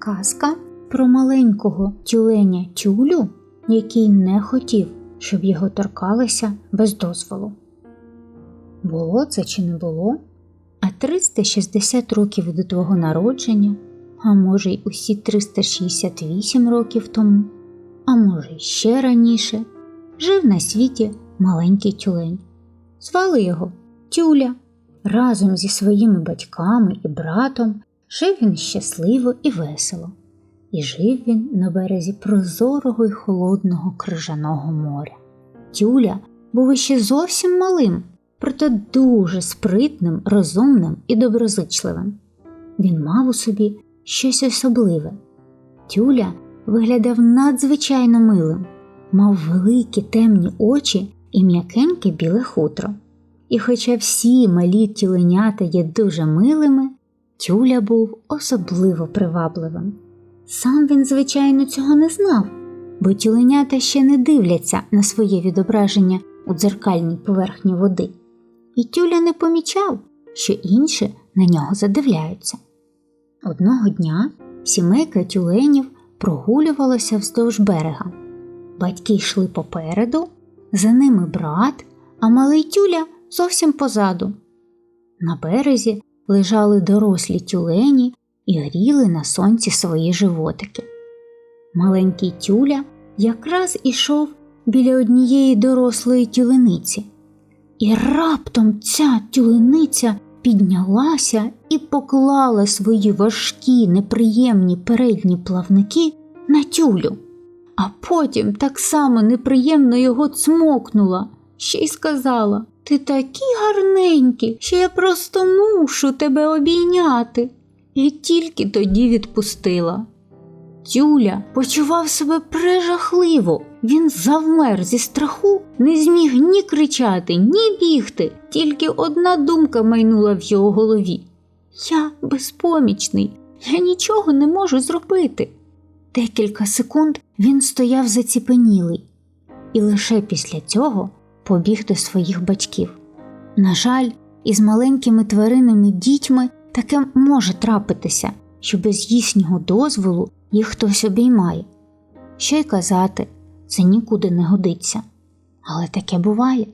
Казка про маленького тюленя тюлю, який не хотів, щоб його торкалися без дозволу. Було це чи не було? А 360 років до твого народження, а може й усі 368 років тому, а може й ще раніше, жив на світі маленький тюлень. Звали його Тюля. Разом зі своїми батьками і братом жив він щасливо і весело. І жив він на березі прозорого й холодного крижаного моря. Тюля був іще зовсім малим, проте дуже спритним, розумним і доброзичливим. Він мав у собі щось особливе. Тюля виглядав надзвичайно милим, мав великі темні очі і м'якеньке біле хутро. І хоча всі малі тюленята є дуже милими, тюля був особливо привабливим. Сам він, звичайно, цього не знав, бо тюленята ще не дивляться на своє відображення у дзеркальній поверхні води, і тюля не помічав, що інші на нього задивляються. Одного дня сімейка тюленів прогулювалася вздовж берега. Батьки йшли попереду, за ними брат, а малий тюля зовсім позаду. На березі лежали дорослі тюлені і гріли на сонці свої животики. Маленький тюля якраз ішов біля однієї дорослої тюлениці, і раптом ця тюлениця піднялася і поклала свої важкі, неприємні передні плавники на тюлю, а потім так само неприємно його цмокнула, ще й сказала Ти такий гарненький, що я просто мушу тебе обійняти. І тільки тоді відпустила. Тюля почував себе прежахливо. Він завмер зі страху, не зміг ні кричати, ні бігти, тільки одна думка майнула в його голові. Я безпомічний, я нічого не можу зробити. Декілька секунд він стояв заціпенілий, і лише після цього побіг до своїх батьків. На жаль, із маленькими тваринними дітьми таке може трапитися, що без їхнього дозволу їх хтось обіймає. Що й казати, це нікуди не годиться. Але таке буває.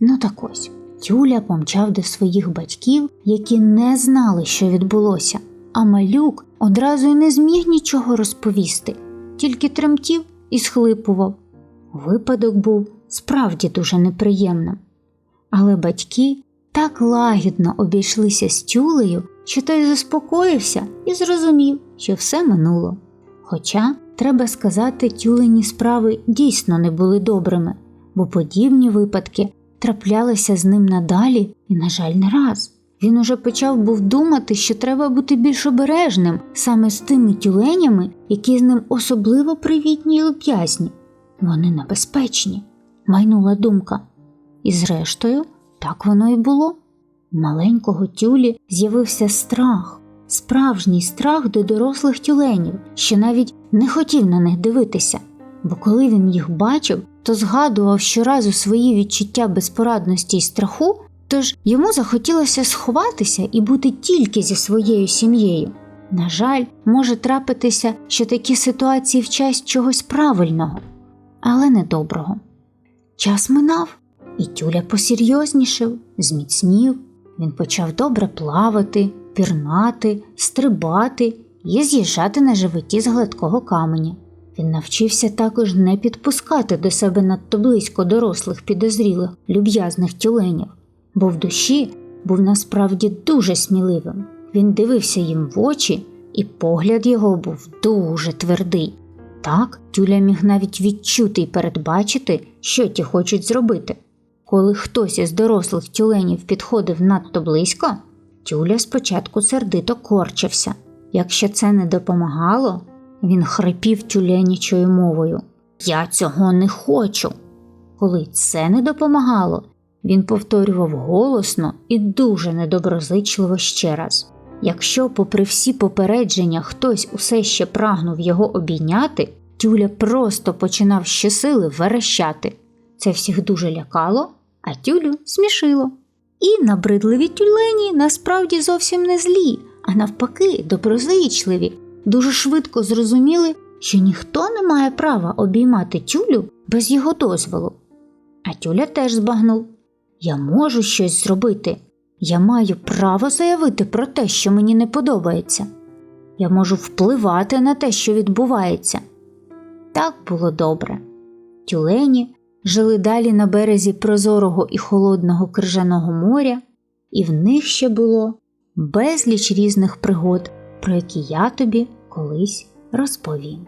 Ну так ось, Тюля помчав до своїх батьків, які не знали, що відбулося, а малюк одразу й не зміг нічого розповісти, тільки тремтів і схлипував. Випадок був справді дуже неприємним. Але батьки так лагідно обійшлися з тюлею, що той заспокоївся і зрозумів, що все минуло. Хоча, треба сказати, тюлені справи дійсно не були добрими, бо подібні випадки траплялися з ним надалі і, на жаль, не раз. Він уже почав був думати, що треба бути більш обережним саме з тими тюленями, які з ним особливо привітні й люб'язні. Вони небезпечні, майнула думка. І зрештою, так воно і було. Маленького тюлі з'явився страх, справжній страх до дорослих тюленів, що навіть не хотів на них дивитися, бо коли він їх бачив, то згадував щоразу свої відчуття безпорадності і страху, тож йому захотілося сховатися і бути тільки зі своєю сім'єю. На жаль, може трапитися, що такі ситуації вчасть чогось правильного, але недоброго. Час минав, і тюля посерйознішив, зміцнів. Він почав добре плавати, пірнати, стрибати і з'їжджати на животі з гладкого каменя. Він навчився також не підпускати до себе надто близько дорослих підозрілих, люб'язних тюленів, бо в душі був насправді дуже сміливим. Він дивився їм в очі, і погляд його був дуже твердий. Так, тюля міг навіть відчути й передбачити, що ті хочуть зробити. Коли хтось із дорослих тюленів підходив надто близько, тюля спочатку сердито корчився. Якщо це не допомагало, він хрипів тюленячою мовою Я цього не хочу. Коли це не допомагало, він повторював голосно і дуже недоброзичливо ще раз. Якщо, попри всі попередження, хтось усе ще прагнув його обійняти, тюля просто починав щосили верещати. Це всіх дуже лякало, а тюлю смішило. І набридливі тюлені насправді зовсім не злі, а навпаки, доброзичливі. дуже швидко зрозуміли, що ніхто не має права обіймати тюлю без його дозволу. А тюля теж збагнув я можу щось зробити. Я маю право заявити про те, що мені не подобається. Я можу впливати на те, що відбувається. Так було добре. Тюлені жили далі на березі прозорого і холодного крижаного моря, і в них ще було безліч різних пригод, про які я тобі колись розповім.